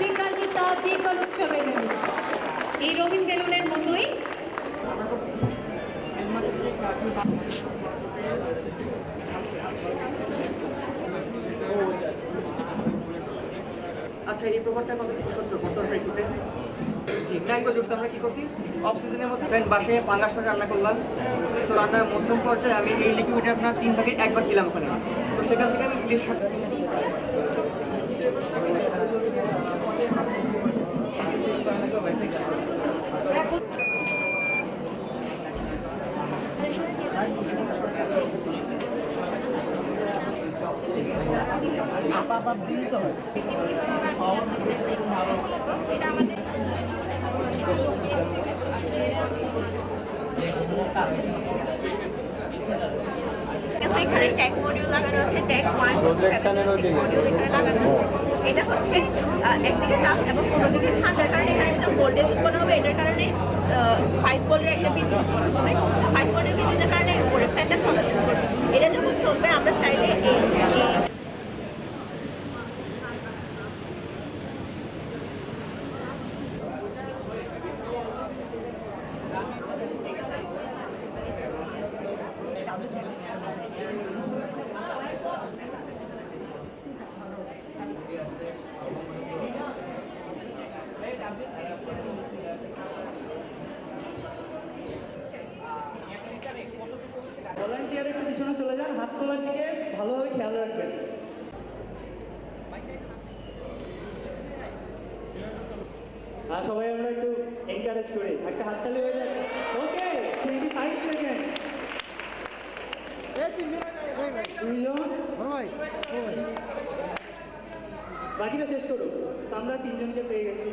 বিকাশ বিকল উৎসবের বেলুন এই রঙিন বেলুনের মতোই। আচ্ছা এই প্রভাবটা কত সত্য? কত প্রেক্ষিতে জি ম্যাঙ্গো জুস আমরা কি করছি? অফ সিজনের মধ্যে দেন বাসে পাঙ্গাস করে রান্না করলাম। তো রান্নার মধ্যম পর্যায়ে আমি এই লিকুইডটা আপনার তিন ভাগে একবার দিলাম ওখানে। তো সেখান থেকে আমি ইলিশ এখানে ট্যাগ মডিউল লাগানো আছে ট্যাগ ওয়ান মডিউল এখানে লাগানো আছে। এটা হচ্ছে একদিকে তাপ এবং অন্যদিকে ঠান্ডার কারণে এখানে একটা ভোল্টেজ উৎপন্ন হবে, এটার কারণে ফাইভ ভোল্টের একটা বিদ্যুৎ উৎপন্ন হবে। ফাইভ তোলার দিকে ভালোভাবে খেয়াল রাখবেন। আর সবাই আমরা একটু এনকারেজ করি। একটা হাততালি হয়ে যায়। ওকে টোয়েন্টি ফাইভ সেকেন্ড বাকিটা শেষ করো আমরা তিনজনকে পেয়ে গেছি।